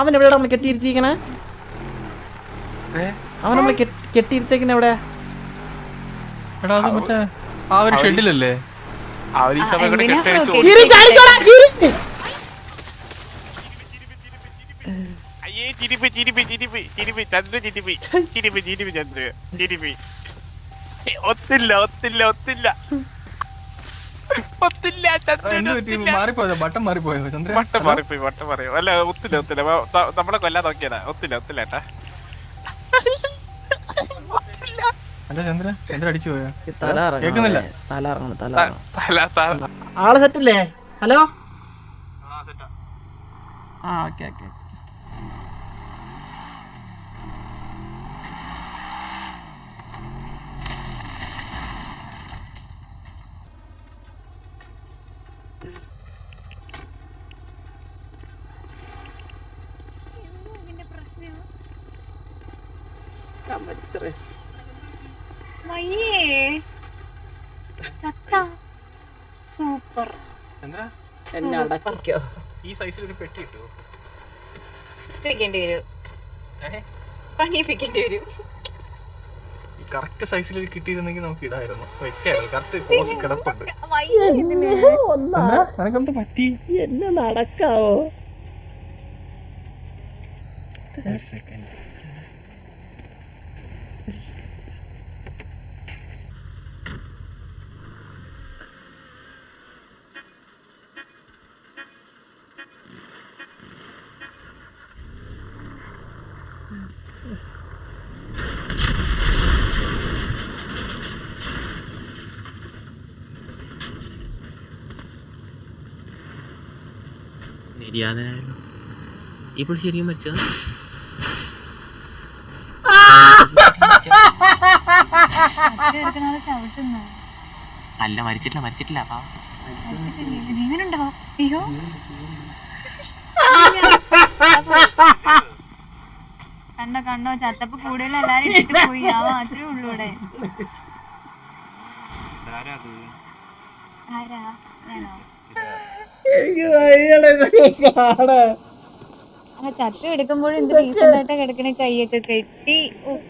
അവൻ എവിടെയാണ് നമ്മൾ കെട്ടിയിരുത്തിയിരിക്കണേ? അവൻ നമ്മൾ കെട്ടിയിരുത്തേക്കുന്ന എവിടെ? എടാ അത് മറ്റേ ആ ഒരു ഷെഡിലല്ലേ. അയ്യേ ചിരിപ്പ് ചിരിപ്പ് ചിരിപ്പ് ചിരിപ്പ് ചന്ദ്ര ചിരിപ്പ് ചിരിപ്പ് ചിരിപ്പ് ചന്ദ്ര ചിരിപ്പ്. ഒത്തില്ല ഒത്തില്ല ഒത്തില്ല. വട്ടം മാറിപ്പോയി? വട്ടം മാറി അല്ല ഒത്തില്ല ഒത്തില്ല. വ- ത- നമ്മളെ കൊല്ലാതെ നോക്കിയതാ. ഒത്തില്ല ഒത്തില്ല ഏട്ടാ. അല്ല ചന്ദ്ര ചന്ദ്ര അടിച്ചു പോയോ? ത- ആൾ സെറ്റല്ലേ ഹലോ? ആ ഓക്കെ ഓക്കെ. ചത്ത. സൂപ്പർ. എന്താ? എന്നെ അടക്കിക്കോ. ഈ സൈസിൽ ഒരു പെട്ടി കിട്ടുമോ വെക്കേണ്ടി വരും. ഏഹ് പണിയിപ്പിക്കേണ്ടി വരും. ഈ കറക്റ്റ് സൈസിൽ കിട്ടിയിരുന്നെങ്കിൽ നമുക്ക് ഇടായിരുന്നു വെക്കായിരുന്നു. കറക്റ്റ് പോസ് കിടപ്പുണ്ട്. നിനക്കെന്ത് പറ്റി? എന്നെ നടക്കാവോ? സെക്കൻഡ് നിര്യാതനായിരുന്നു ഇപ്പോൾ ശരിക്കും മരിച്ചത്. അല്ല മരിച്ചിട്ടില്ല മരിച്ചിട്ടില്ലേ? ജീവനുണ്ടോ അയ്യോ കണ്ടോ കണ്ടോ ചത്തപ്പ് കൂടുതൽ എല്ലാരും ഇട്ടിട്ട് പോയി. ആ മാത്രമേ ഉള്ളൂ ഇവിടെ. ആരാ? ഞാനോ? എനിക്ക് വയ്യടാ ഇതൊക്കെ കാണാൻ ആ ചത്ത എടുക്കുമ്പോഴും എന്ത് ആയിട്ടാ കിടക്കണ? കൈയൊക്കെ കെട്ടി. ഉഫ്.